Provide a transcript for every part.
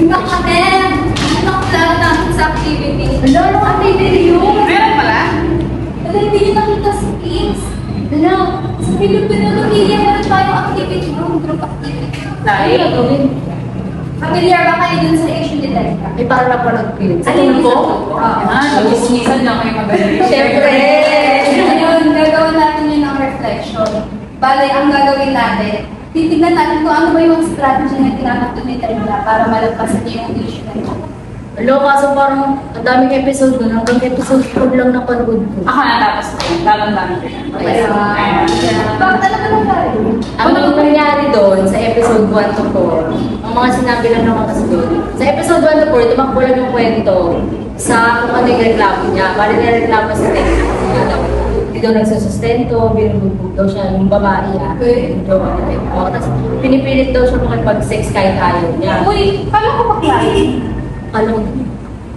Tingnan ka din. Ano ang plano natin sa activity? Wala, anong activity yun? Meron pala? Wala, hindi nyo nakita sa Kings. Wala, sa Filipino Lumilia, meron tayong activity room, group activity. Tayo. Ano gawin? Familiar ba kayo dun sa Asian Delta? Ay, parang napanood ko yun. Ano po? Ah. Ah, nabismisan lang kayo magaling. Siyempre! Ayun, gagawin natin yun ng reflection. Bale, ang gagawin natin, titignan natin kung ano ba yung strategy na ginamit ni Tarina para malagpasan niya yung issue na yun. Hello, kaso parang ang daming episode doon. Hanggang episode 4 lang napanood ko. Ako natapos ko. Lalong-lalong ko yan. Kaya, bakit ano ba nangyari? Ang nangyari doon sa episode 1 to 4, ang mga sinabi lang naman kasi doon. Sa episode 1 to 4, tumakbo lang yung kwento sa kung ano yung reklamo niya. Bali na reklamo sa daw. Hindi daw nagsusustento, binubugbog daw siya yung babae niya. Okay. Yung jowa niya. Oh, tapos pinipilit daw siya makipag-sex kahit ayaw niya. Uy, kala ko bakla. Ano?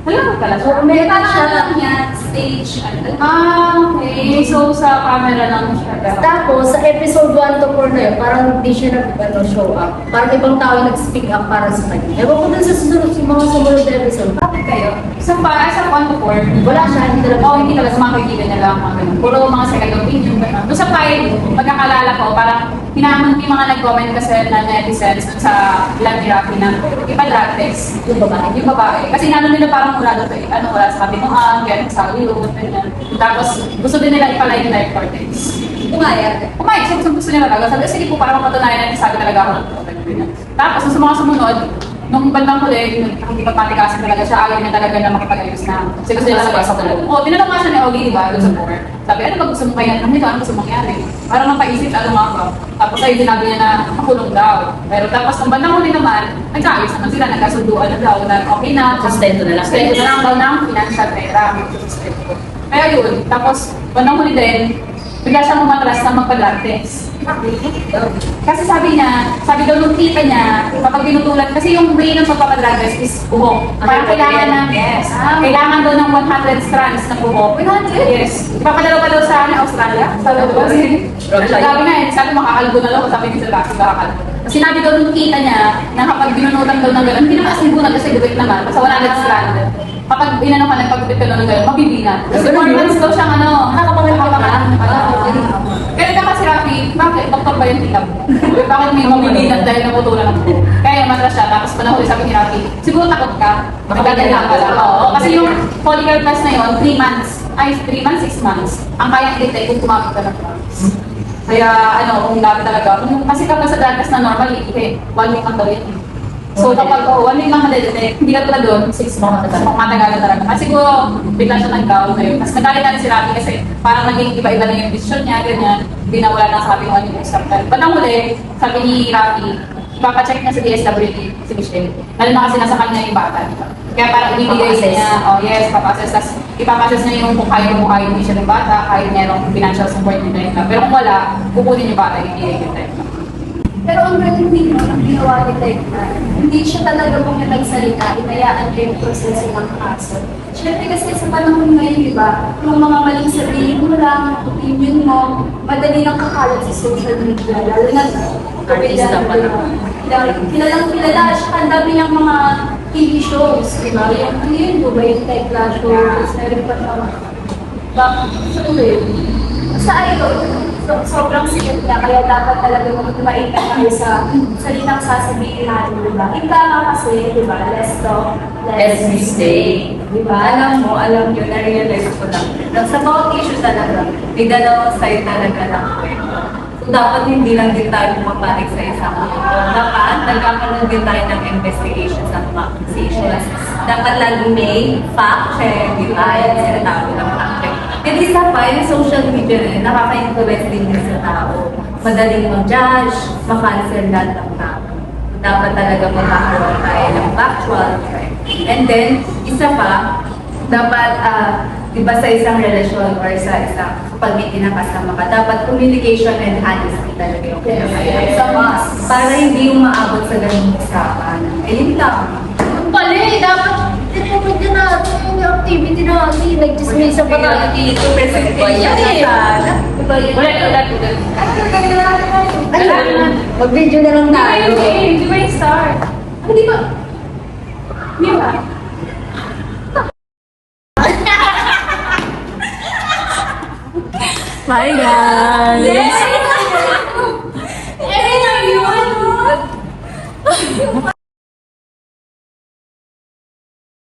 Alam mo pala. So, parang siya lang niya, stage, ano. Ah, okay. So, sa camera lang siya. Tapos, sa episode 1 to 4 na yun, parang hindi siya nag ano, show up. Parang ibang tao yung nag-speak up para sa kanya. Ewan ko dun sa susunod, sa mga sumunod na episode. Bakit kayo? Sa pa, sa one to four, Wala siya, hindi talaga. Oo, hindi talaga sa mga kaibigan niya lang, mga ganun. Puro mga second opinion. Doon sa five, pagkakalala ko, parang hinahamon ko yung mga nag-comment kasi na netizens sa live therapy na iba drug test. Yung babae. Yung babae. Kasi nanon nila parang mula doon, eh, ano, wala sa kabinuhan, kaya sa ulo, ganyan. Tapos, gusto din nila ipalay yung live cortex. Pumayag. Kumain, so gusto, gusto nila talaga. Sabi, sige po, para mapatunayan natin, sabi talaga ako ng ganyan. Tapos, sa mga sumunod, nung bandang huli, nakikipagpatikasan talaga siya, ayaw niya talaga na makipag-ayos na. Kasi gusto niya talaga sa tulog. Oo, tinanong nga siya ni Ogie, di ba, doon sa board. Sabi, ano ba gusto mo kaya? Ano ito, ano gusto mangyari? Parang mapaisip, ano nga ba? Tapos ay sinabi niya na makulong daw. Pero tapos nung bandang huli naman, nagkaayos naman sila, nagkasunduan na daw na okay na. Sustento na lang. Sustento na lang daw ng financial pera. Kaya yun, tapos bandang huli din, bigla siyang umatras na magpa-drug test. Kasi sabi niya, sabi daw nung tita niya, kapag binutulan, kasi yung way ng pagpapadrug test is buhok. Parang kailangan ng, yes, kailangan daw ng 100 strands na buhok. 100? Yes. Ipapadala pa daw sa ano, Australia. Sabi daw kasi, sabi nga, eh, sabi makakalbo na lang, sabi ni Sir Rocky, makakalbo. Sinabi daw nung tita niya na kapag binunutan daw ng gano'n, hindi naman kasi bunan kasi duwit naman, basta 100 strand. Kapag inano ka, nagpagupit ka daw ng gano'n, mabibina. Kasi Ganun 4 yun? months daw siyang ano, Nakakapangal ka. Pero naman si Rafi, bakit? Doktor ba yung tita mo? bakit may mabibilang dahil naputulan buhok? Kaya matras siya, tapos panahuli sabi ni Rafi, siguro takot ka. Magdadala ka lang. Oo, kasi yung test na yun, 3 months. Ay, 3 months, 6 months. Ang kaya i-detect kung tumapit ka ng drugs. Kaya ano, kung dati talaga, kung, kasi kapag sa drug test na normal, eh, one week ang daw yun. So kapag oh, one week lang madedetect, hindi ka tulad doon, Six months na matagalan talaga. Kasi siguro, bigla siya nag-down ngayon. Tapos nagalit natin si Rafi kasi parang naging iba-iba na yung decision niya, ganyan. Hindi na wala na sabi ko ano yung usap. But ang huli, sabi ni Rafi, ipapacheck niya sa DSWD si Michelle. Lalo na kasi nasa kanya yung bata. di ba? Kaya parang ibibigay niya, oh yes, papassess. Tapos ipapassess niya yung kung kaya mo kaya yung ng bata, kahit merong financial support ni Tekla. Pero kung wala, kukunin yung bata, ibigay yung. Pero ang galing din no, ginawa ni Tekla, hindi siya talaga kung nagsalita, inayaan niya yung proseso ng kaso. Siyempre kasi sa panahon ngayon, di ba, yung mga maling sabihin mo lang, opinion mo, madali nang kakalat sa social media, lalo na Artista pa lang. Kilalang kilala siya, ang dami niyang mga TV shows, di ba? Yung, ano yun, di ba, yung Tekla show, tapos meron pa siya Bakit? Sa tuloy. Sa idol, so, sobrang sikat niya, kaya dapat talaga magmaitan tayo sa salitang sasabihin natin, di ba? Ika nga kasi, di ba, less talk, Less mistake. Di ba? Alam mo, alam nyo, na-realize ko lang. Na sa bawat issue talaga, may dalawang side talaga ng kwento. So, dapat hindi lang din tayo pumapanig sa isang kwento. Dapat nagkakaroon din tayo ng investigation sa mga accusations. Dapat lagi may fact check, di ba? Yan sinatawag ng fact And isa pa, yung social media rin, nakaka-influence din din sa tao. Madaling mag-judge, makancel lahat ng tao dapat talaga magkakaroon tayo ng factual check. And then, isa pa, dapat, ah, di ba sa isang relasyon or sa isang, kapag may kinakasama ka, dapat communication and honesty talaga yung pinakaya. Sa mas, para hindi yung maabot sa ganung usapan. Eh, yun lang. Ang pali, dapat like nag-dismiss sa parang dito, present ba yan eh? Wala ka na tulad. Ay, mag-video na lang tayo. Hindi ba yung star? Hindi ba? Hindi ba? Bye guys! Yes! Eh, ayun!